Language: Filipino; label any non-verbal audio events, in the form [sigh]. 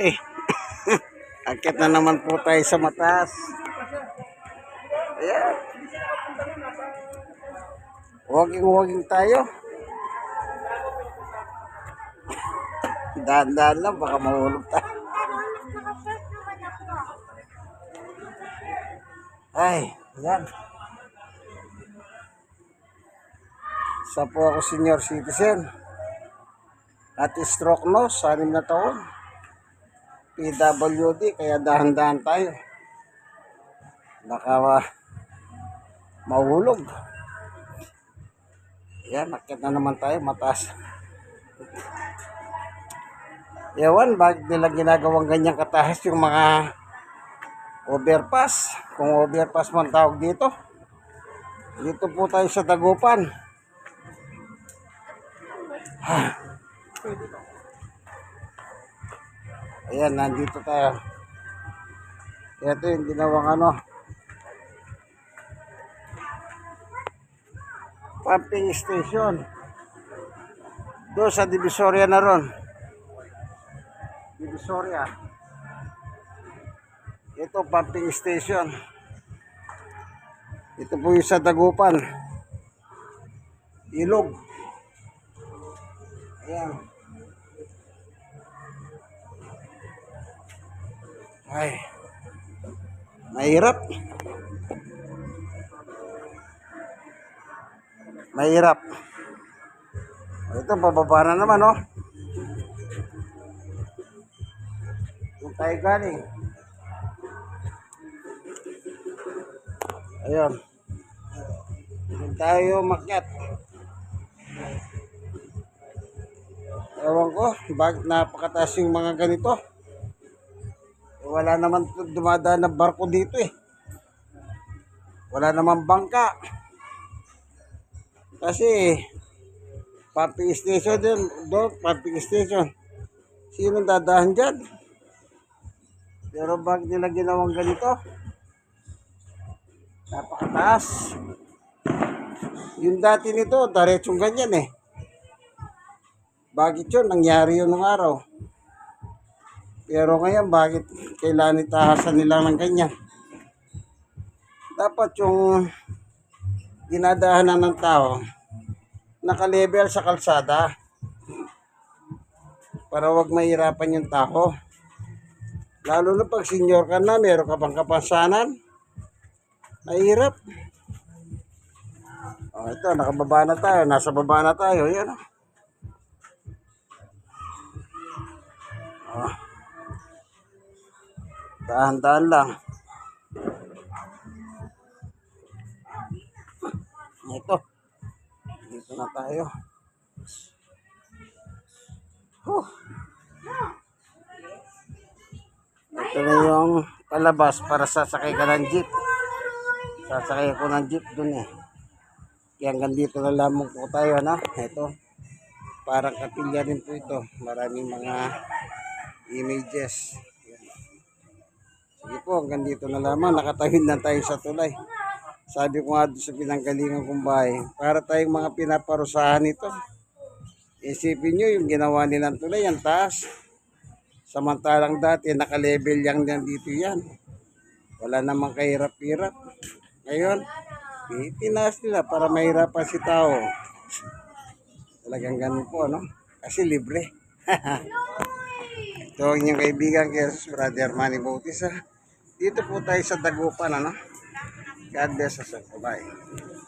Eh, [coughs] akit na naman po tayo sa mataas. Ayan. Walking-walking tayo. [coughs] Dahan-dahan lang, baka mahulog tayo. Ay, yan. Isa po ako senior citizen. At stroke no, sa anim na taon. PWD, kaya dahan-dahan tayo. Baka mahulog. Yan, nakit na naman tayo, mataas. Ewan, bakit nila ginagawang ganyang kataas yung mga overpass. Kung overpass man tawag dito. Dito po tayo sa Dagupan. Ayan, nandito tayo. Ito yung ginawang ano. Pumping station. Doon sa Divisoria na ron. Divisoria. Ito, pumping station. Ito po yung sa Dagupan. Ilog. Ayan. Ay. Mahirap. Mahirap. Ito, pababa na naman, oh. Kung tayo galing. Ayun. Kung tayo makyat. Ewan ko, bakit napakataas yung mga ganito? Wala naman dumadaan na barko dito eh. Wala naman bangka. Kasi, pumping station din, doon, pumping station. Sino dadahan dyan? Pero bakit nila ginawang ganito? Napakataas. Yung dati nito, diretsong ganyan eh. Bakit yun? Nangyari yun ng araw. Pero ngayon, bakit kailangan itahasan nila ng ganyan? Dapat yung dinadahanan ng tao, nakalevel sa kalsada para wag mahirapan yung tao. Lalo na pag senior ka na, meron ka pang kapansanan, mahirap. Oh, ito, nakababa na tayo. Nasa baba na tayo. Yan. oh. Oh. Dahan-dahan lang. Ito. Dito na tayo. Huh. Ito na yung palabas para sasakay ka ng jeep. Sasakay ako ng jeep dun eh. Kaya hanggang dito na lamang po tayo na. Ito. Parang kapilya rin po ito. Maraming mga images. Sige po, hanggang dito na lamang. Nakatawid na tayo sa tulay. Sabi ko nga doon sa pinanggalingan kong bahay, para tayong mga pinaparusahan ito. Isipin nyo yung ginawa nilang tulay, ang taas. Samantalang dati, naka-level lang yan dito yan. Wala namang kahirap-hirap. Ngayon, itinaas nila para mahirapan si tao. Talagang ganun po, no? Kasi libre. [laughs] Ito ang inyong kaibigan, Jesus Brother Manny Bautista. Dito po tayo sa Dagupan, ano? God bless us. Bye-bye.